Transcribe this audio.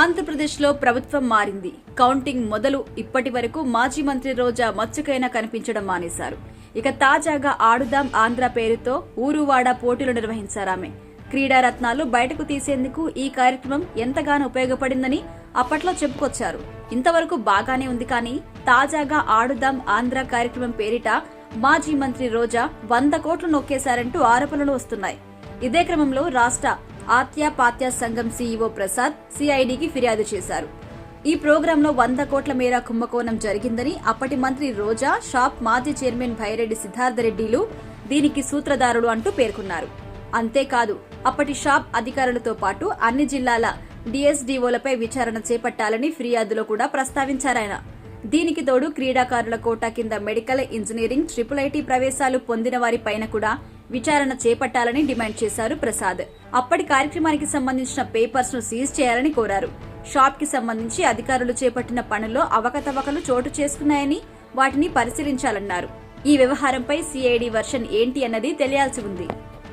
ఆంధ్రప్రదేశ్లో ప్రభుత్వం మారింది. కౌంటింగ్ మొదలు ఇప్పటి వరకు మాజీ మంత్రి రోజా మచ్చుకైనా కనిపించడం మానేశారు. ఇక తాజాగా ఆడుదాం ఆంధ్ర పేరుతో ఊరువాడ పోటీలు నిర్వహించారామె క్రీడా రత్నాలు బయటకు తీసేందుకు ఈ కార్యక్రమం ఎంతగానో ఉపయోగపడిందని అప్పట్లో చెప్పుకొచ్చారు. ఇంతవరకు బాగానే ఉంది కానీ తాజాగా ఆడుదాం ఆంధ్ర కార్యక్రమం పేరిట మాజీ మంత్రి రోజా వంద కోట్లు నొక్కేశారంటూ ఆరోపణలు వస్తున్నాయి. ఇదే క్రమంలో రాష్ట్ర ఆత్యాపాత్య సంఘం సీఈఓ ప్రసాద్ సిఐడికి ఫిర్యాదు చేశారు. ఈ ప్రోగ్రాంలో వంద కోట్ల మేర కుంభకోణం జరిగిందని అప్పటి మంత్రి రోజా షాప్ మాజీ చైర్మన్ భైరెడ్డి సిద్ధార్థరెడ్డిలు దీనికి సూత్రధారుడు అంటూ పేర్కొన్నారు. అంతేకాదు అప్పటి షాప్ అధికారులతో పాటు అన్ని జిల్లాల డిఎస్డీఓలపై విచారణ చేపట్టాలని ఫిర్యాదులో కూడా ప్రస్తావించారాయన దీనికి తోడు క్రీడాకారుల కోటా కింద మెడికల్ ఇంజనీరింగ్ ట్రిపుల్ ఐటీ ప్రవేశాలు పొందిన వారి పైన కూడా విచారణ చేపట్టాలని డిమాండ్ చేశారు ప్రసాద్. అప్పటి కార్యక్రమానికి సంబంధించిన పేపర్స్ను సీజ్ చేయాలని కోరారు. షాప్కి సంబంధించి అధికారులు చేపట్టిన పనుల్లో అవకతవకలు చోటు చేసుకున్నాయని వాటిని పరిశీలించాలన్నారు. ఈ వ్యవహారంపై సిఐడి వర్షన్ ఏంటి అన్నది తెలియాల్సి ఉంది.